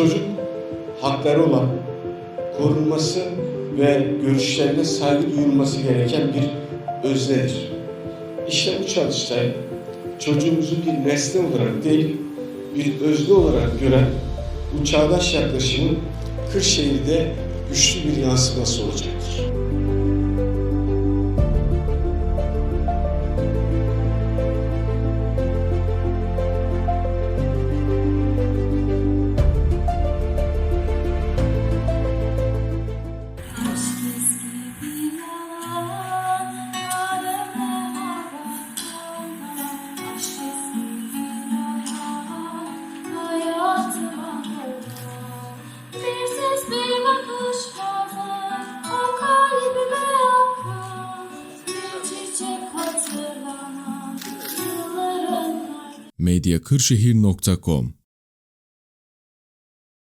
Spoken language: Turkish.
çocuk hakları olan, korunması ve görüşlerine saygı duyulması gereken bir öznedir. İşte bu çalıştay çocuğumuzu bir nesne olarak değil, bir özne olarak gören bu çağdaş yaklaşımın Kırşehir'de güçlü bir yansıması olacaktır. medyakırşehir.com